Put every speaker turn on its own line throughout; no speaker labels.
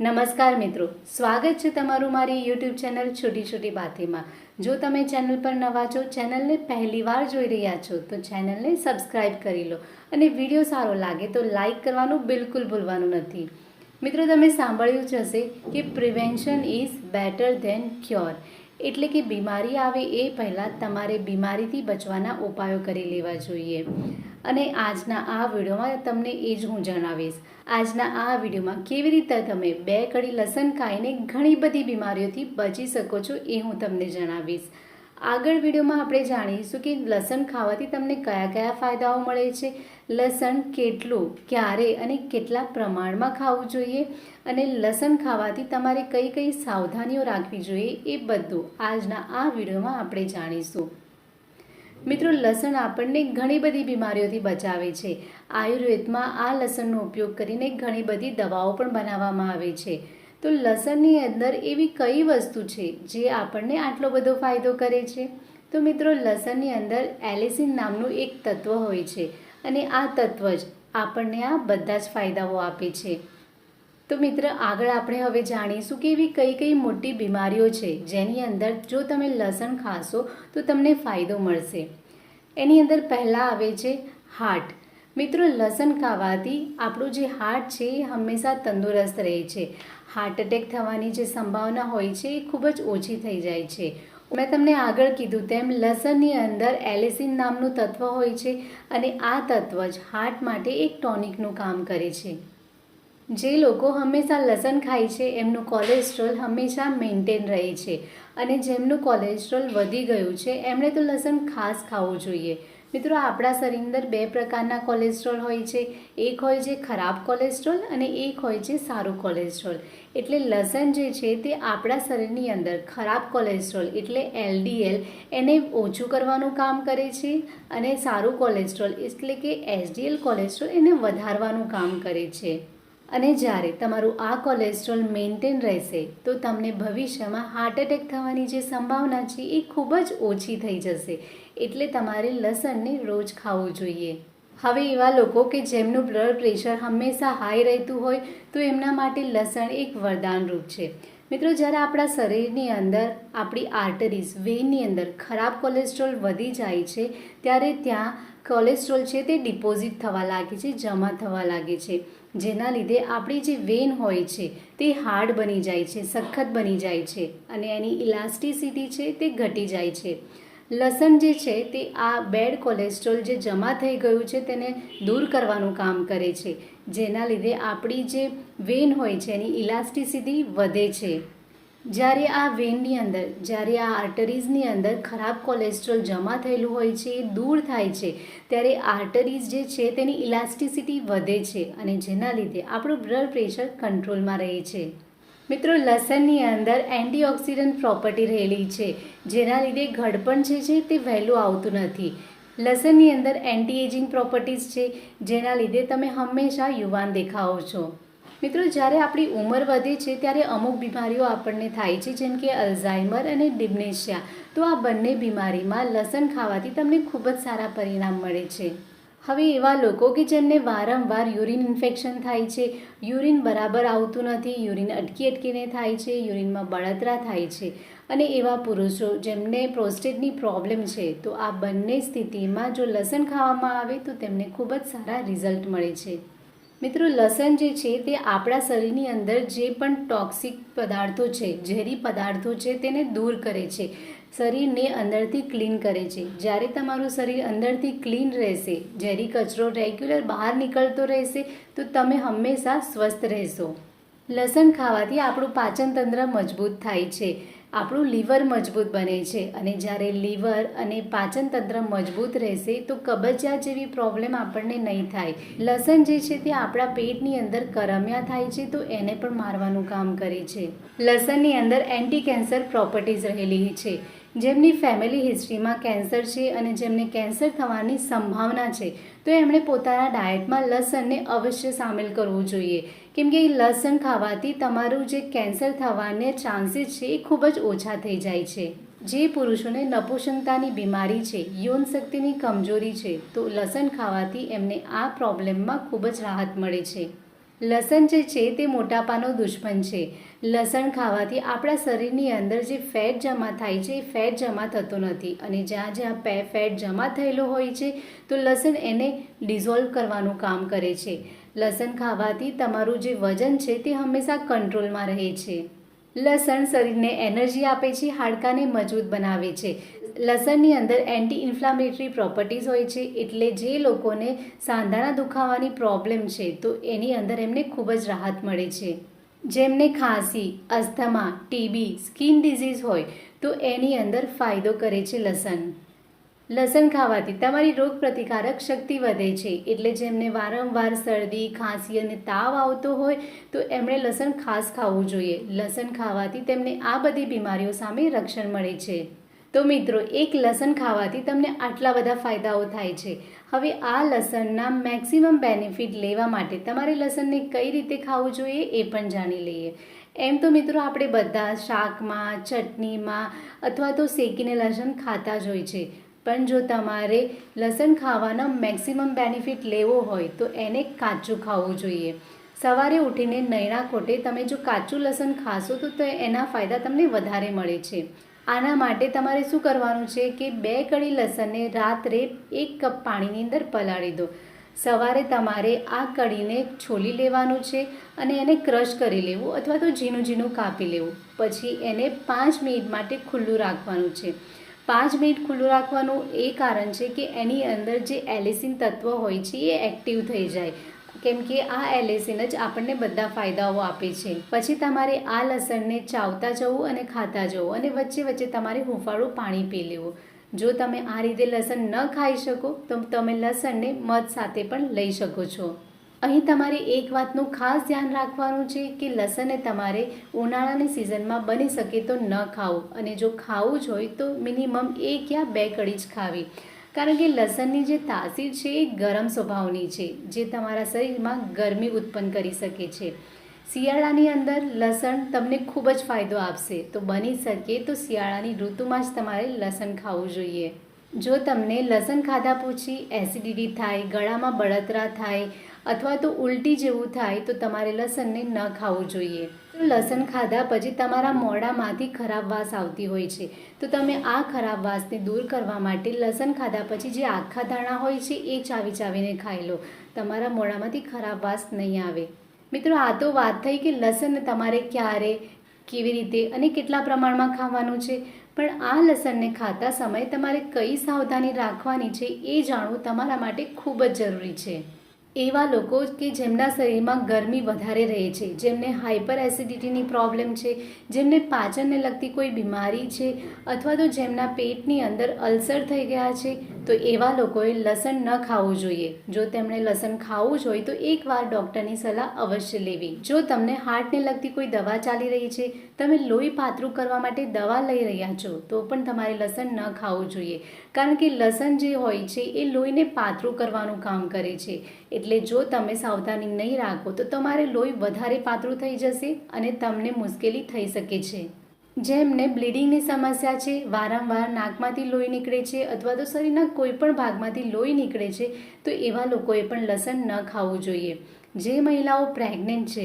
નમસ્કાર મિત્રો. સ્વાગત છે તમારું મારી યુટ્યુબ ચેનલ છોટી છોટી બાતેમાં જો તમે ચેનલ પર નવા છો, ચેનલને પહેલીવાર જોઈ રહ્યા છો, તો ચેનલને સબસ્ક્રાઇબ કરી લો અને વીડિયો સારો લાગે તો લાઈક કરવાનું બિલકુલ ભૂલવાનું નથી. મિત્રો, તમે સાંભળ્યું જ હશે કે prevention is better than cure. એટલે કે બીમારી આવે એ પહેલાં તમારે બીમારીથી બચવાના ઉપાયો કરી લેવા જોઈએ. અને આજના આ વિડીયોમાં તમને એ જ હું જણાવીશ. આજના આ વિડીયોમાં કેવી રીતે તમે બે કડી લસણ ખાઈને ઘણી બધી બીમારીઓથી બચી શકો છો એ હું તમને જણાવીશ. આગળ વિડીયોમાં આપણે જાણીશું કે લસણ ખાવાથી તમને કયા કયા ફાયદાઓ મળે છે, લસણ કેટલું, ક્યારે અને કેટલા પ્રમાણમાં ખાવું જોઈએ અને લસણ ખાવાથી તમારે કઈ કઈ સાવધાનીઓ રાખવી જોઈએ એ બધું આજના આ વિડીયોમાં આપણે જાણીશું. મિત્રો, લસણ આપણને ઘણી બધી બીમારીઓથી બચાવે છે. આયુર્વેદમાં આ લસણનો ઉપયોગ કરીને ઘણી બધી દવાઓ પણ બનાવવામાં આવે છે. તો લસણની અંદર એવી કઈ વસ્તુ છે જે આપણને આટલો બધો ફાયદો કરે છે? તો મિત્રો, લસણની અંદર એલિસિન નામનું એક તત્વ હોય છે અને આ તત્વ જ આપણને આ બધા જ ફાયદાઓ આપે છે. તો મિત્ર, આગળ આપણે હવે જાણીશું કે એવી કઈ કઈ મોટી બીમારીઓ છે જેની અંદર જો તમે લસણ ખાશો તો તમને ફાયદો મળશે. એની અંદર પહેલાં આવે છે હાર્ટ. મિત્રો, લસણ ખાવાથી આપણું જે હાર્ટ છે એ હંમેશા તંદુરસ્ત રહે છે. હાર્ટ એટેક થવાની જે સંભાવના હોય છે એ ખૂબ જ ઓછી થઈ જાય છે. મેં તમને આગળ કીધું તેમ લસણની અંદર એલિસિન નામનું તત્વ હોય છે અને આ તત્વ જ હાર્ટ માટે એક ટોનિકનું કામ કરે છે. જે લોકો હંમેશા લસણ ખાય છે, એમનું કોલેસ્ટ્રોલ હંમેશા મેન્ટેન રહે છે અને જેમનું કોલેસ્ટ્રોલ વધી ગયું છે, એમણે તો લસણ ખાસ ખાવું જોઈએ. મિત્રો, આપણા શરીરની અંદર બે પ્રકારના કોલેસ્ટ્રોલ હોય છે. એક હોય છે ખરાબ કોલેસ્ટ્રોલ અને એક હોય છે સારું કોલેસ્ટ્રોલ એટલે લસણ જે છે તે આપણા શરીરની અંદર ખરાબ કોલેસ્ટ્રોલ એટલે એલડીએલ એને ઓછું કરવાનું કામ કરે છે અને સારું કોલેસ્ટ્રોલ એટલે કે એસડીએલ કોલેસ્ટ્રોલ એને વધારવાનું કામ કરે છે. અને જ્યારે તમારું આ કોલેસ્ટ્રોલ મેન્ટેન રહેશે, તો તમને ભવિષ્યમાં હાર્ટ એટેક થવાની જે સંભાવના છે, એ ખૂબ જ ઓછી થઈ જશે. એટલે તમારે લસણને રોજ ખાવું જોઈએ. હવે એવા લોકો કે જેમનું બ્લડ પ્રેશર હંમેશા હાઈ રહેતું હોય, તો એમના માટે લસણ એક વરદાન રૂપ છે. મિત્રો, જ્યારે આપણા શરીરની અંદર આપણી આર્ટરીઝ વેનની અંદર ખરાબ કોલેસ્ટ્રોલ વધી જાય છે, ત્યારે ત્યાં કોલેસ્ટ્રોલ છે તે ડિપોઝિટ થવા લાગે છે, જમા થવા લાગે છે. જેના લીધે આપણી જે વેન હોય છે તે હાર્ડ બની જાય છે, સખત બની જાય છે અને એની ઇલાસ્ટિસિટી છે તે ઘટી જાય છે. લસણ જે છે તે આ બેડ કોલેસ્ટ્રોલ જે જમા થઈ ગયું છે તેને દૂર કરવાનું કામ કરે છે. જેના લીધે આપણી જે વેન હોય છે એની ઇલાસ્ટિસિટી વધે છે. જ્યારે આ વેનની અંદર, જ્યારે આ આર્ટરીઝની અંદર ખરાબ કોલેસ્ટ્રોલ જમા થયેલું હોય છે, એ દૂર થાય છે, ત્યારે આર્ટરીઝ જે છે તેની ઇલાસ્ટિસિટી વધે છે અને જેના લીધે આપણું બ્લડ પ્રેશર કંટ્રોલમાં રહે છે. મિત્રો, લસણની અંદર એન્ટીઓક્સિડન્ટ પ્રોપર્ટી રહેલી છે, જેના લીધે ઘડપણ જે છે તે વહેલું આવતું નથી. લસણની અંદર એન્ટી એજિંગ પ્રોપર્ટીઝ છે, જેના લીધે તમે હંમેશા યુવાન દેખાઓ છો. મિત્રો, જ્યારે આપણી ઉંમર વધે છે, ત્યારે અમુક બીમારીઓ આપણને થાય છે, જેમ કે અલ્ઝાઇમર અને ડિમ્નેશિયા. તો આ બંને બીમારીમાં લસણ ખાવાથી તમને ખૂબ જ સારા પરિણામ મળે છે. હવે એવા લોકો કે જેમને વારંવાર યુરિન ઇન્ફેક્શન થાય છે, યુરિન બરાબર આવતું નથી, યુરિન અટકી અટકીને થાય છે, યુરિનમાં બળતરા થાય છે. અને એવા પુરુષો જેમને પ્રોસ્ટેટની પ્રોબ્લેમ છે, તો આ બંને સ્થિતિમાં જો લસણ ખાવામાં આવે, તો તેમને ખૂબ જ સારા રિઝલ્ટ મળે છે. મિત્રો, લસણ જે છે, તે આપણા શરીરની અંદર જે પણ ટોક્સિક પદાર્થો છે, ઝેરી પદાર્થો છે, તેને દૂર કરે છે. શરીરને અંદરથી ક્લીન કરે છે. જ્યારે તમારું શરીર અંદરથી ક્લીન રહેશે, ઝેરી કચરો રેગ્યુલર બહાર નીકળતો રહેશે, તો તમે હંમેશા સ્વસ્થ રહેશો. લસણ ખાવાથી આપણું પાચનતંત્ર મજબૂત થાય છે. આપણું લીવર મજબૂત બને છે અને જ્યારે લીવર અને પાચનતંત્ર મજબૂત રહેશે, તો કબજિયાત જેવી પ્રોબ્લેમ આપણને નહીં થાય. લસણ જે છે તે આપણા પેટની અંદર કરમ્યા થાય છે, તો એને પણ મારવાનું કામ કરે છે. લસણની અંદર એન્ટી કેન્સર પ્રોપર્ટીઝ રહેલી છે. જેમની ફેમિલી હિસ્ટ્રીમાં કેન્સર છે અને જેમને કેન્સર થવાની સંભાવના છે, તો એમણે પોતાના ડાયટમાં લસણને અવશ્ય સામેલ કરવું જોઈએ. કેમ કે લસણ ખાવાથી તમારું જે કેન્સર થવાને ચાન્સીસ છે એ ખૂબ જ ઓછા થઈ જાય છે. જે પુરુષોને નપુંસકતાની બીમારી છે, યૌન શક્તિની કમજોરી છે, તો લસણ ખાવાથી એમને આ પ્રોબ્લેમમાં ખૂબ જ રાહત મળે છે. લસણ જે છે તે મોટાપાનો દુશ્મન છે. લસણ ખાવાથી આપણા શરીરની અંદર જે ફેટ જમા થાય છે એ ફેટ જમા થતો નથી અને જ્યાં જ્યાં પે ફેટ જમા થયેલો હોય છે તો લસણ એને ડિઝોલ્વ કરવાનું કામ કરે છે. લસણ ખાવાથી તમારું જે વજન છે તે હંમેશા કંટ્રોલમાં રહે છે. લસણ શરીરને એનર્જી આપે છે, હાડકાને મજબૂત બનાવે છે. લસણની અંદર એન્ટી ઇન્ફ્લામેટરી પ્રોપર્ટીઝ હોય છે, એટલે જે લોકોને સાંધાના દુખાવાની પ્રોબ્લેમ છે, તો એની અંદર એમને ખૂબ જ રાહત મળે છે. જેમને ખાંસી, અસ્થમા ટીબી સ્કિન ડિઝીઝ હોય, તો એની અંદર ફાયદો કરે છે લસણ. લસણ ખાવાથી તમારી રોગ પ્રતિકારક શક્તિ વધે છે, એટલે જેમને વારંવાર શરદી, ખાંસી અને તાવ આવતો હોય, તો એમણે લસણ ખાસ ખાવું જોઈએ. લસણ ખાવાથી તેમને આ બધી બીમારીઓ સામે રક્ષણ મળે છે. તો મિત્રો, એક લસણ ખાવાથી તમને આટલા બધા ફાયદાઓ થાય છે. હવે આ લસણના મેક્સિમમ બેનિફિટ લેવા માટે તમારે લસણને કઈ રીતે ખાવું જોઈએ એ પણ જાણી લઈએ. એમ તો મિત્રો, આપણે બધા શાકમાં, ચટણીમાં અથવા તો શેકીને લસણ ખાતા જ હોય છે. પણ જો તમારે લસણ ખાવાના મેક્સિમમ બેનિફિટ લેવો હોય, તો એને કાચું ખાવું જોઈએ. સવારે ઉઠીને નૈણા ખોટે તમે જો કાચું લસણ ખાશો તો એના ફાયદા તમને વધારે મળે છે. આના માટે તમારે શું કરવાનું છે કે બે કળી લસણને રાત્રે એક કપ પાણીની અંદર પલાળી દો. સવારે તમારે આ કઢીને છોલી લેવાનું છે અને એને ક્રશ કરી લેવું અથવા તો ઝીણું ઝીણું કાપી લેવું. પછી એને પાંચ મિનિટ માટે ખુલ્લું રાખવાનું છે. પાંચ મિનિટ ખુલ્લું રાખવાનું એ કારણ છે કે એની અંદર જે એલિસિન તત્વ હોય છે એ એક્ટિવ થઈ જાય. કેમ કે આ એલેસિન જ આપણને બધા ફાયદાઓ આપે છે. પછી તમારે આ લસણને ચાવતા જવું અને ખાતા જવું અને વચ્ચે વચ્ચે તમારે હુંફાળું પાણી પી લેવું. જો તમે આ રીતે લસણ ન ખાઈ શકો, તો તમે લસણને મધ સાથે પણ લઈ શકો છો. અહીં તમારે એક વાતનું ખાસ ધ્યાન રાખવાનું છે કે લસણને તમારે ઉનાળાની સિઝનમાં બની શકે તો ન ખાવું અને જો ખાવું જ હોય તો મિનિમમ એક યા બે કડી જ ખાવી. કારણ કે લસણની જે તાસીર છે એ ગરમ સ્વભાવની છે, જે તમારા શરીરમાં ગરમી ઉત્પન્ન કરી શકે છે. શિયાળાની અંદર લસણ તમને ખૂબ જ ફાયદો આપશે. તો બની શકે તો શિયાળાની ઋતુમાં જ તમારે લસણ ખાવું જોઈએ. જો તમને લસણ ખાધા પછી એસિડિટી થાય, ગળામાં બળતરા થાય અથવા તો ઉલટી જેવું થાય તો તમારે લસણને ન ખાવું જોઈએ. લસણ ખાધા પછી તમારા મોઢામાંથી ખરાબ વાસ આવતી હોય છે. તો તમે આ ખરાબ વાસને દૂર કરવા માટે લસણ ખાધા પછી જે આખા દાણા હોય છે એ ચાવી ચાવીને ખાઈ લો. તમારા મોઢામાંથી ખરાબ વાસ નહીં આવે. મિત્રો, આ તો વાત થઈ કે લસણ તમારે ક્યારે, કેવી રીતે અને કેટલા પ્રમાણમાં ખાવાનું છે. પણ આ લસણને ખાતા સમયે તમારે કઈ સાવધાની રાખવાની છે એ જાણવું તમારા માટે ખૂબ જ જરૂરી છે. એવા લોકો કે જેમના શરીરમાં ગરમી વધારે રહે છે, જેમને હાઇપર એસિડિટીની પ્રોબ્લેમ છે, જેમને પાચનને લગતી કોઈ બીમારી છે, અથવા તો જેમના પેટની અંદર અલ્સર થઈ ગયા છે તો એવા લોકોએ લસણ ન ખાવું જોઈએ. જો તેમણે લસણ ખાવું જ હોય તો એકવાર ડૉક્ટરની સલાહ અવશ્ય લેવી. જો તમને હાર્ટને લગતી કોઈ દવા ચાલી રહી છે, તમે લોહી પાતળું કરવા માટે દવા લઈ રહ્યા છો, તો પણ તમારે લસણ ન ખાવું જોઈએ. કારણ કે લસણ જે હોય છે, એ લોહીને પાતળું કરવાનું કામ કરે છે. એટલે જો તમે સાવધાની નહીં રાખો, તો તમારે લોહી વધારે પાતળું થઈ જશે અને તમને મુશ્કેલી થઈ શકે છે. જેમને બ્લીડિંગની સમસ્યા છે, વારંવાર નાકમાંથી લોહી નીકળે છે અથવા તો શરીરના કોઈ પણ ભાગમાંથી લોહી નીકળે છે, તો એવા લોકોએ પણ લસણ ન ખાવું જોઈએ. જે મહિલાઓ પ્રેગ્નેન્ટ છે,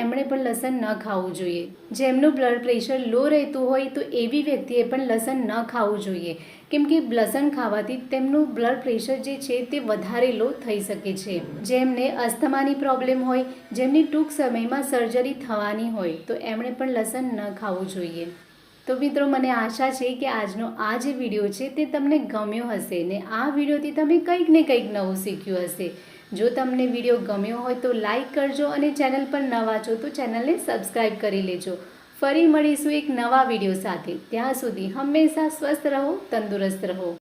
એમણે પણ લસણ ન ખાવું જોઈએ. જેમનું બ્લડ પ્રેશર લો રહેતું હોય તો એવી વ્યક્તિએ પણ લસણ ન ખાવું જોઈએ. કેમ કે લસણ ખાવાથી તેમનું બ્લડ પ્રેશર જે છે તે વધારે લો થઈ શકે છે. જેમને અસ્થમાની પ્રોબ્લેમ હોય, જેમની ટૂંક સમયમાં સર્જરી થવાની હોય, તો એમણે પણ લસણ ન ખાવું જોઈએ. તો મિત્રો, મને આશા છે કે આજનો આ જે વીડિયો છે તે તમને ગમ્યો હશે ને આ વિડીયોથી તમે કંઈક ને કંઈક નવું શીખ્યું હશે. જો તમને વીડિયો ગમ્યો હોય તો લાઇક કરજો અને ચેનલ પર નવા છો તો ચેનલને સબસ્ક્રાઈબ કરી લેજો. ફરી મળીશું એક નવા વીડિયો સાથે. ત્યાં સુધી હંમેશા સ્વસ્થ રહો, તંદુરસ્ત રહો.